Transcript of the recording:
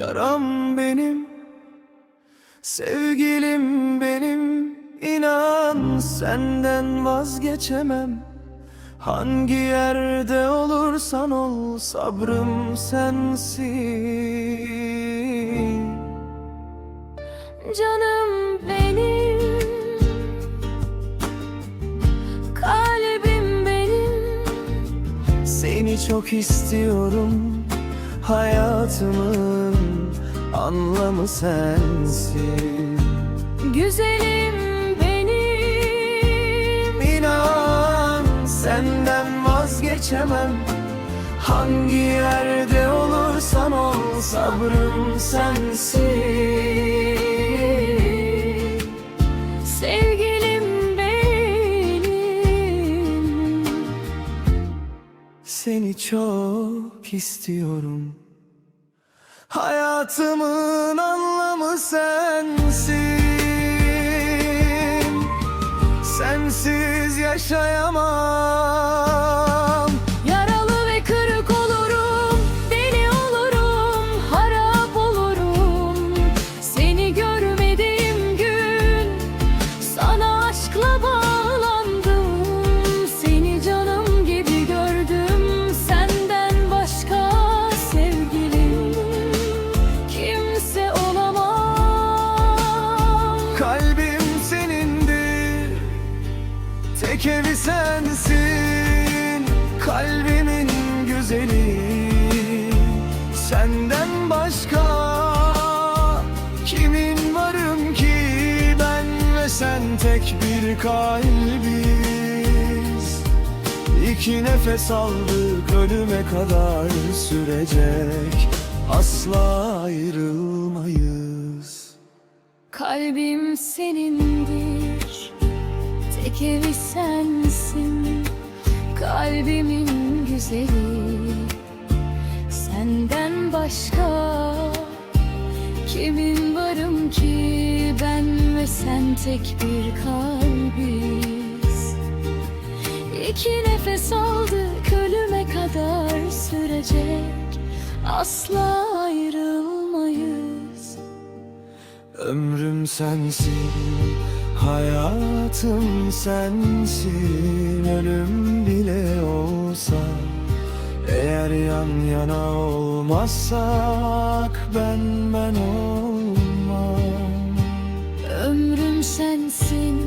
Param benim Sevgilim benim. İnan senden vazgeçemem. Hangi yerde olursan ol sabrım sensin. Canım benim Kalbim benim. Seni çok istiyorum Hayatımın anlamı sensin. Güzelim benim. İnan senden vazgeçemem. Hangi yerde olursan ol sabrım sensin Seni çok istiyorum. Hayatımın anlamı sensin. Sensiz yaşayamam Tek evi sensin Kalbimin güzeli. Senden başka Kimin varım ki? Ben ve sen tek bir kalbiz. İki nefes aldık ölüme kadar sürecek. Asla ayrılmayız. Kalbim senindir Tek evi sensin Kalbimin güzeli. Senden başka Kimin varım ki Ben ve sen tek bir kalbiz? İki nefes aldık ölüme kadar sürecek. Asla ayrılmayız. Ömrüm sensin, Hayatım sensin ölüm bile olsa. Eğer yan yana olmazsak ben ben olmam. Ömrüm sensin